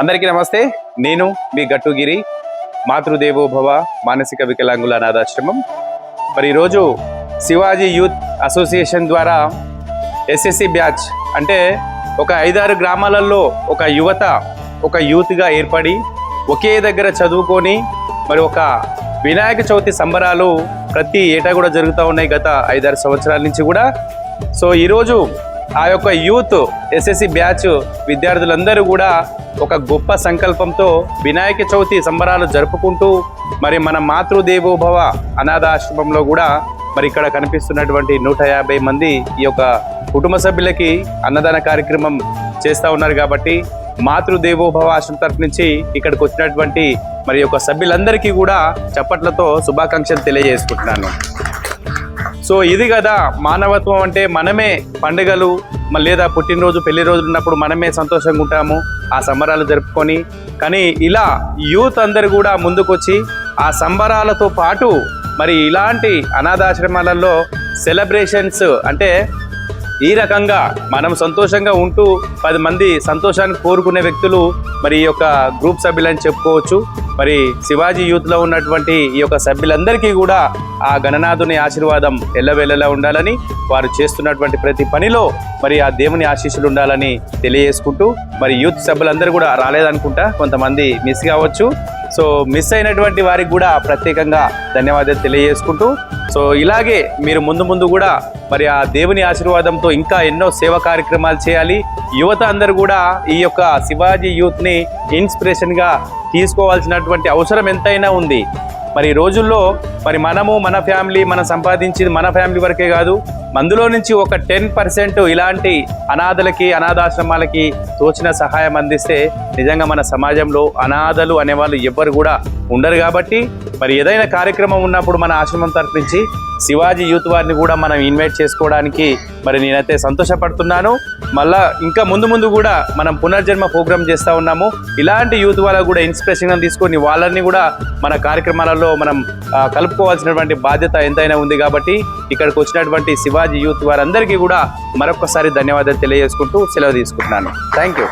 అందరికీ నమస్తే. నేను మీ గట్టుగిరి మాతృదేవోభవ మానసిక వికలాంగుల అనాథాశ్రమం. మరి ఈరోజు శివాజీ యూత్ అసోసియేషన్ ద్వారా ఎస్ఎస్సి బ్యాచ్ అంటే ఒక ఐదారు గ్రామాలలో ఒక యువత ఒక యూత్గా ఏర్పడి ఒకే దగ్గర చదువుకొని మరి ఒక వినాయక చవితి సంబరాలు ప్రతి ఏటా కూడా జరుగుతూ ఉన్నాయి గత ఐదారు సంవత్సరాల నుంచి కూడా. సో ఈరోజు ఆ యొక్క యూత్ ఎస్ఎస్సి బ్యాచ్ విద్యార్థులందరూ కూడా ఒక గొప్ప సంకల్పంతో వినాయక చవితి సంబరాలు జరుపుకుంటూ మరి మన మాతృదేవోభవ అనాథాశ్రమంలో కూడా మరి ఇక్కడ కనిపిస్తున్నటువంటి నూట యాభై మంది ఈ యొక్క కుటుంబ సభ్యులకి అన్నదాన కార్యక్రమం చేస్తూ ఉన్నారు కాబట్టి మాతృదేవోభవ ఆశ్రమం తరఫు నుంచి ఇక్కడికి వచ్చినటువంటి మరి యొక్క సభ్యులందరికీ కూడా చప్పట్లతో శుభాకాంక్షలు తెలియజేసుకుంటున్నాను. సో ఇది కదా మానవత్వం అంటే మనమే పండుగలు లేదా పుట్టినరోజు పెళ్ళి రోజులు ఉన్నప్పుడు మనమే సంతోషంగా ఉంటాము ఆ సంబరాలు జరుపుకొని. కానీ ఇలా యూత్ అందరు కూడా ముందుకొచ్చి ఆ సంబరాలతో పాటు మరి ఇలాంటి అనాథాశ్రమాలలో సెలబ్రేషన్స్ అంటే ఈ రకంగా మనం సంతోషంగా ఉంటూ పది మంది సంతోషాన్ని కోరుకునే వ్యక్తులు మరి ఈ యొక్క గ్రూప్ సభ్యులని చెప్పుకోవచ్చు. మరి శివాజీ యూత్లో ఉన్నటువంటి ఈ యొక్క సభ్యులందరికీ కూడా ఆ గణనాథుని ఆశీర్వాదం ఎల్లవెల్లలా ఉండాలని వారు చేస్తున్నటువంటి ప్రతి పనిలో మరి ఆ దేవుని ఆశీస్సులు ఉండాలని తెలియజేసుకుంటూ మరి యూత్ సభ్యులందరూ కూడా రాలేదనుకుంటా. కొంతమంది మిస్ కావచ్చు. సో మిస్ అయినటువంటి వారికి కూడా ప్రత్యేకంగా ధన్యవాదాలు తెలియజేసుకుంటూ సో ఇలాగే మీరు ముందు ముందు కూడా మరి ఆ దేవుని ఆశీర్వాదంతో ఇంకా ఎన్నో సేవా కార్యక్రమాలు చేయాలి. యువత అందరూ కూడా ఈ యొక్క శివాజీ యూత్ని ఇన్స్పిరేషన్గా తీసుకోవాల్సినటువంటి అవసరం ఎంతైనా ఉంది. మరి ఈ రోజుల్లో మరి మనము మన ఫ్యామిలీ మనం సంపాదించింది మన ఫ్యామిలీ వరకే కాదు అందులో నుంచి ఒక టెన్ పర్సెంట్ ఇలాంటి అనాథలకి అనాథాశ్రమాలకి తోచిన సహాయం అందిస్తే నిజంగా మన సమాజంలో అనాథలు అనేవాళ్ళు ఎవ్వరు కూడా ఉండరు కాబట్టి మరి ఏదైనా కార్యక్రమం ఉన్నప్పుడు మన ఆశ్రమం తరఫు నుంచి శివాజీ యూత్ వారిని కూడా మనం ఇన్వైట్ చేసుకోవడానికి మరి నేనైతే సంతోషపడుతున్నాను. మళ్ళా ఇంకా ముందు ముందు కూడా మనం పునర్జన్మ ప్రోగ్రామ్ చేస్తూ ఉన్నాము. ఇలాంటి యూత్ వాళ్ళకు కూడా ఇన్స్పిరేషన్గా తీసుకొని వాళ్ళని కూడా మన కార్యక్రమాలలో మనం కలుపుకోవాల్సినటువంటి బాధ్యత ఎంతైనా ఉంది కాబట్టి ఇక్కడికి వచ్చినటువంటి శివాజీ యూత్ వారందరికీ కూడా మరొకసారి ధన్యవాదాలు తెలియజేసుకుంటూ సెలవు తీసుకుంటున్నాను. Thank you